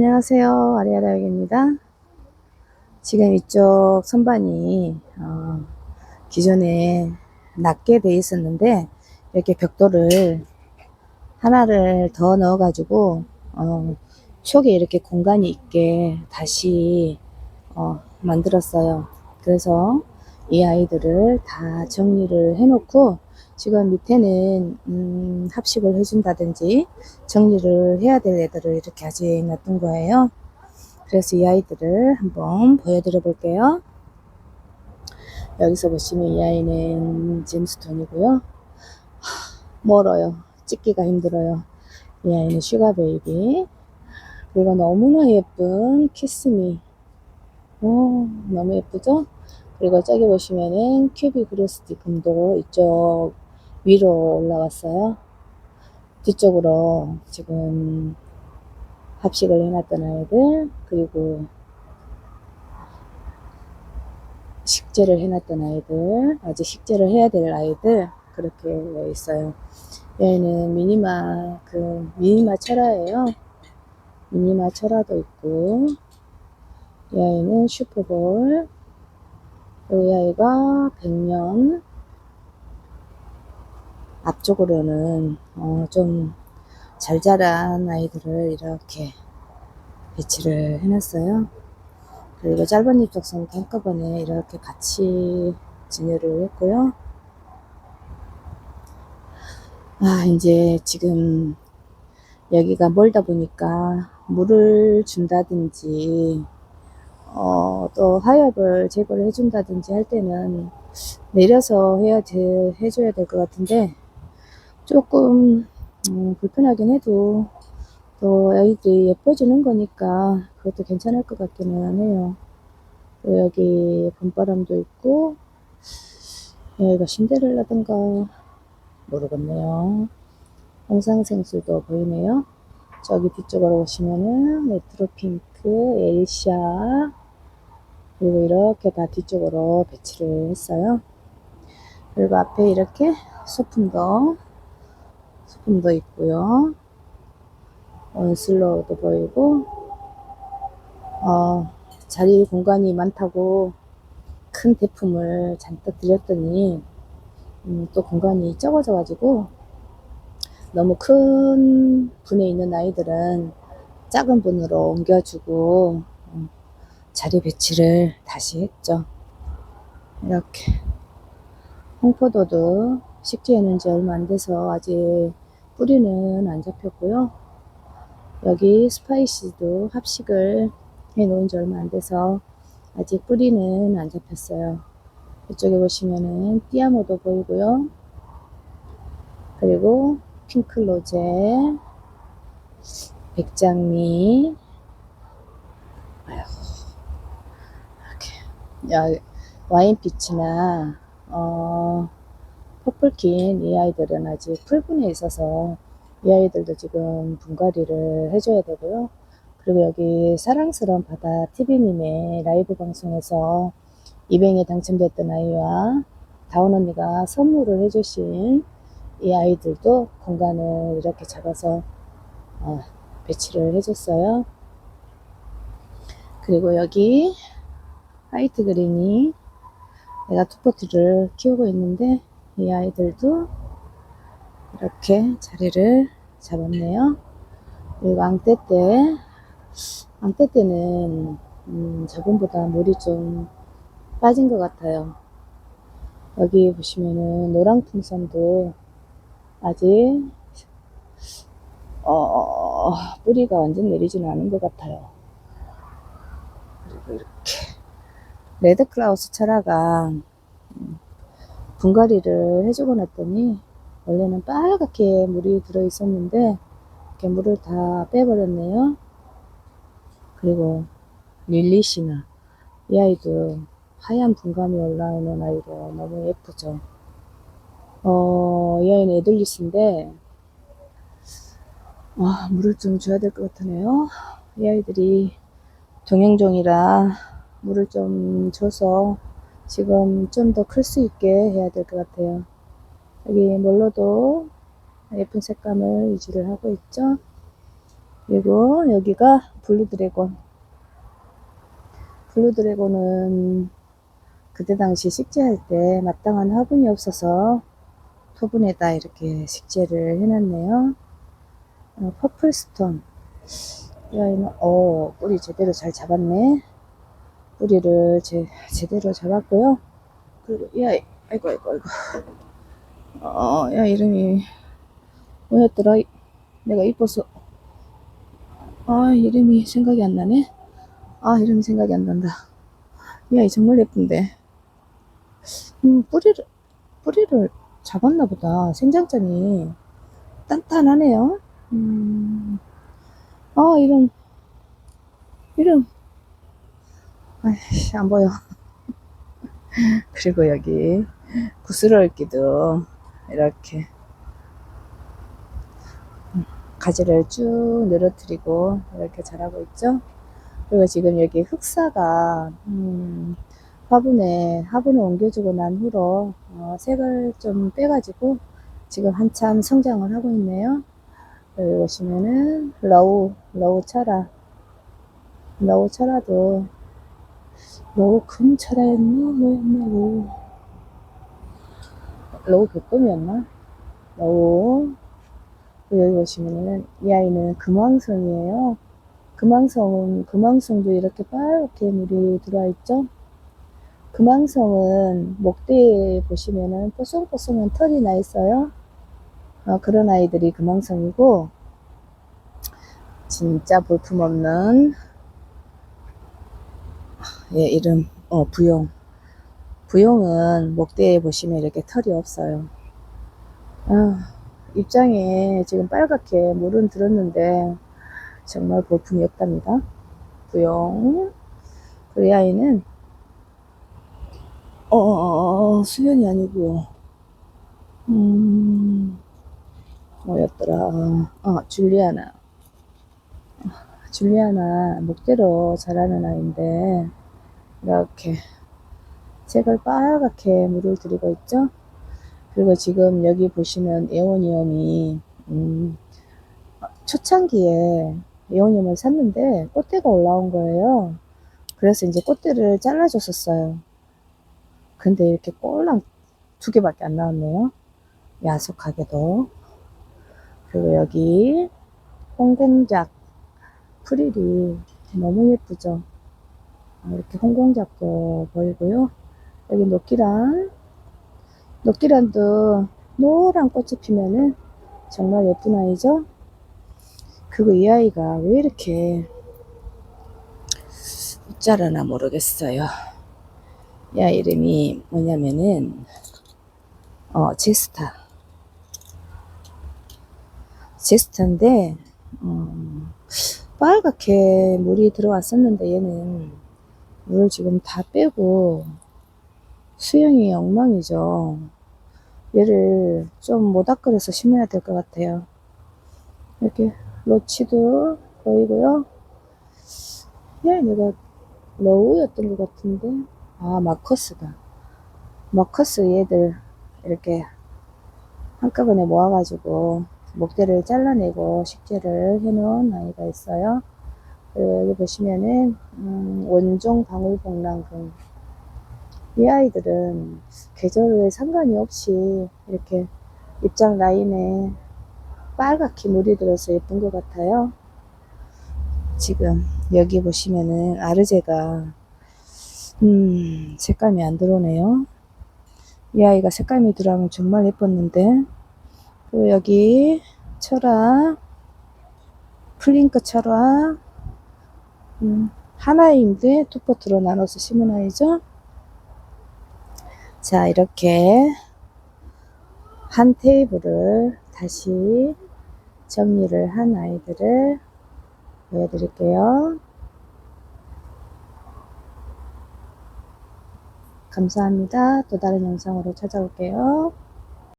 안녕하세요. 아리아다육입니다. 지금 이쪽 선반이 어, 기존에 낮게 돼 있었는데 이렇게 벽돌을 하나를 더 넣어 가지고 어, 속에 이렇게 공간이 있게 다시 어, 만들었어요. 그래서 이 아이들을 다 정리를 해놓고 지금 밑에는 음, 합식을 해준다든지 정리를 해야 될 애들을 이렇게 아직 놔둔 거예요. 그래서 이 아이들을 한번 보여드려 볼게요. 여기서 보시면 이 아이는 잼스톤이고요. 하, 멀어요. 찍기가 힘들어요. 이 아이는 슈가 베이비. 그리고 너무나 예쁜 키스미. 오, 너무 예쁘죠? 그리고 저기 보시면은 큐비 그로스티 금도 이쪽 위로 올라왔어요. 뒤쪽으로 지금 합식을 해놨던 아이들, 그리고 식재를 해놨던 아이들, 아직 식재를 해야 될 아이들, 그렇게 있어요. 얘는 미니마, 그, 미니마 철화예요. 미니마 철화도 있고, 이 아이는 슈퍼볼, 이 아이가 100년, 앞쪽으로는 어, 좀 잘 자란 아이들을 이렇게 배치를 해놨어요. 그리고 짧은 잎적선도 한꺼번에 이렇게 같이 진열을 했고요. 아, 이제 지금 여기가 멀다 보니까 물을 준다든지, 어, 또 하엽을 제거를 해준다든지 할 때는 내려서 해야 돼, 해줘야 될 것 같은데, 조금 음, 불편하긴 해도 또 아이들이 예뻐지는 거니까 그것도 괜찮을 것 같기는 해요. 또 여기 봄바람도 있고 여기가 신데렐라든가 모르겠네요. 홍상생술도 보이네요. 저기 뒤쪽으로 보시면은 메트로 핑크, 엘샤 그리고 이렇게 다 뒤쪽으로 배치를 했어요. 그리고 앞에 이렇게 소품도 소품도 있고요. 원슬로우도 보이고 어, 자리 공간이 많다고 큰 대품을 잔뜩 드렸더니 음, 또 공간이 적어져 가지고 너무 큰 분에 있는 아이들은 작은 분으로 옮겨주고 음, 자리 배치를 다시 했죠. 이렇게 홍포도도 식재해놓은 지 얼마 안 돼서 아직 뿌리는 안 잡혔고요. 여기 스파이시도 합식을 해 놓은 지 얼마 안 돼서 아직 뿌리는 안 잡혔어요. 이쪽에 보시면은 띠아모도 보이고요. 그리고 핑클로제, 백장미, 아휴, 이렇게, 야, 와인피치나, 어, 퍼플킨 이 아이들은 아직 풀분에 있어서 이 아이들도 지금 분갈이를 해줘야 되고요. 그리고 여기 사랑스러운 바다 TV님의 라이브 방송에서 입행에 당첨됐던 아이와 다운 언니가 선물을 해주신 이 아이들도 공간을 이렇게 잡아서 어, 배치를 해줬어요. 그리고 여기 화이트 그린이 내가 투포트를 키우고 있는데 이 아이들도 이렇게 자리를 잡았네요. 앙떼 때, 앙떼 때는 음, 저번보다 물이 좀 빠진 것 같아요. 여기 보시면은 노랑풍선도 아직 어, 뿌리가 완전 내리지는 않은 것 같아요. 그리고 이렇게 레드클라우스 철화가 음, 분갈이를 해주고 났더니 원래는 빨갛게 물이 들어 있었는데 이렇게 물을 다 빼버렸네요. 그리고 릴리시나 이 아이도 하얀 분감이 올라오는 아이로 너무 예쁘죠. 어, 이 아이는 에들리스인데 아, 물을 좀 줘야 될 것 같으네요. 이 아이들이 동양종이라 물을 좀 줘서 지금 좀 더 클 수 있게 해야 될 것 같아요. 여기 몰로도 예쁜 색감을 유지를 하고 있죠. 그리고 여기가 블루 드래곤. 블루 드래곤은 그때 당시 식재할 때 마땅한 화분이 없어서 토분에다 이렇게 식재를 해놨네요. 어, 퍼플 스톤. 이 아이는, 어, 뿌리 제대로 잘 잡았네. 뿌리를 제, 제대로 잡았고요. 그리고 이 아이, 아이고, 아이고, 아이고. 어, 야, 이름이 뭐였더라? 내가 이뻐서. 아, 이름이 생각이 안 나네. 아, 이름이 생각이 안 난다. 이 아이 정말 예쁜데. 음, 뿌리를, 뿌리를 잡았나 보다. 생장점이 단단하네요. 음, 아, 이름, 이름. 아이씨, 안 보여. 그리고 여기 구슬얽기도 이렇게 가지를 쭉 늘어뜨리고 이렇게 자라고 있죠. 그리고 지금 여기 흑사가 음, 화분에 화분을 옮겨주고 난 후로 어, 색을 좀 빼가지고 지금 한참 성장을 하고 있네요. 여기 보시면은 러우 러우 철화 러우 철화도 러우 큰 철화였나 뭐였나 러우 러우 백금이었나 그리고 여기 보시면은 이 아이는 금왕성이에요. 금왕성은 금왕성도 이렇게 빨갛게 물이 들어와 있죠. 금왕성은 목대에 보시면은 뽀송뽀송한 털이 나 있어요. 어, 그런 아이들이 금왕성이고 진짜 볼품없는 얘 이름 어 부용. 부용은 목대에 보시면 이렇게 털이 없어요. 아, 입장에 지금 빨갛게 물은 들었는데 정말 볼품이 없답니다. 부용. 그리 아이는 어, 어, 어, 수연이 아니고 음 뭐였더라? 어 줄리아나. 줄리아나 목대로 자라는 아이인데 이렇게 색을 빨갛게 물을 들이고 있죠? 그리고 지금 여기 보시는 에오니엄이 음, 초창기에 에오니엄을 샀는데 꽃대가 올라온 거예요. 그래서 이제 꽃대를 잘라줬었어요. 근데 이렇게 꼴랑 두 개밖에 안 나왔네요. 야속하게도. 그리고 여기 홍공작 프릴이 너무 예쁘죠 이렇게 홍공작도 보이고요. 여기 녹기란 녹기란도 노란 꽃이 피면은 정말 예쁜 아이죠? 그리고 이 아이가 왜 이렇게 웃자라나 모르겠어요. 이 아이 이름이 뭐냐면은 어 제스타. 제스타인데 어, 빨갛게 물이 들어왔었는데 얘는 물을 지금 다 빼고 수영이 엉망이죠. 얘를 좀 모닥불에서 심어야 될 것 같아요. 이렇게 로치도 보이고요. 얘 내가 러우였던 것 같은데 아 마커스다. 마커스 얘들 이렇게 한꺼번에 모아가지고 목대를 잘라내고 식재를 해놓은 아이가 있어요. 여기 보시면은 음, 원종 방울복랑금 이 아이들은 계절에 상관이 없이 이렇게 입장 라인에 빨갛게 물이 들어서 예쁜 것 같아요. 지금 여기 보시면은 아르제가 음 색감이 안 들어오네요. 이 아이가 색감이 들어가면 정말 예뻤는데 그리고 여기 철화 플링크 철화 음, 하나인데 두 포트로 나눠서 심은 아이죠. 자 이렇게 한 테이블을 다시 정리를 한 아이들을 보여드릴게요. 감사합니다. 또 다른 영상으로 찾아올게요.